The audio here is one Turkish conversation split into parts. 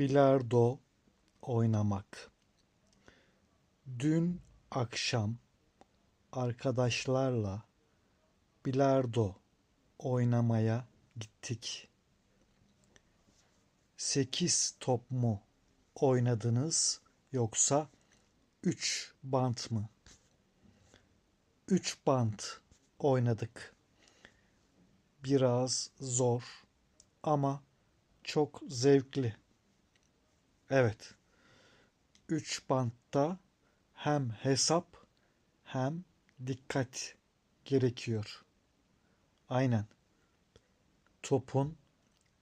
Bilardo oynamak. Dün akşam arkadaşlarla bilardo oynamaya gittik. Sekiz top mu oynadınız yoksa üç bant mı? Üç bant oynadık. Biraz zor ama çok zevkli. Evet. Üç bantta hem hesap hem dikkat gerekiyor. Aynen. Topun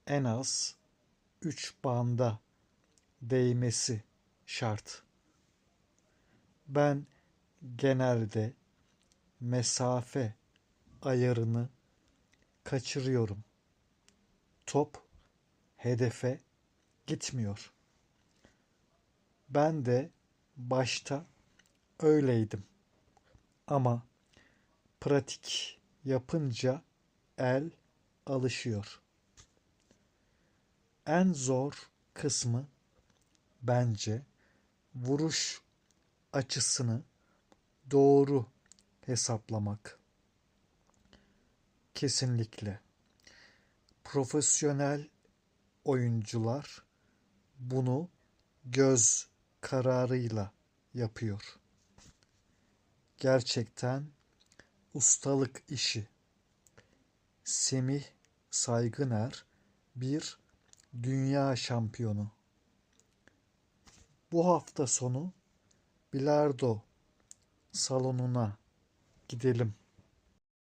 en az üç banda değmesi şart. Ben genelde mesafe ayarını kaçırıyorum. Top hedefe gitmiyor. Ben de başta öyleydim. Ama pratik yapınca el alışıyor. En zor kısmı bence vuruş açısını doğru hesaplamak. Kesinlikle. Profesyonel oyuncular bunu göz kararıyla yapıyor. Gerçekten ustalık işi. Semih Saygıner bir dünya şampiyonu. Bu hafta sonu bilardo salonuna gidelim.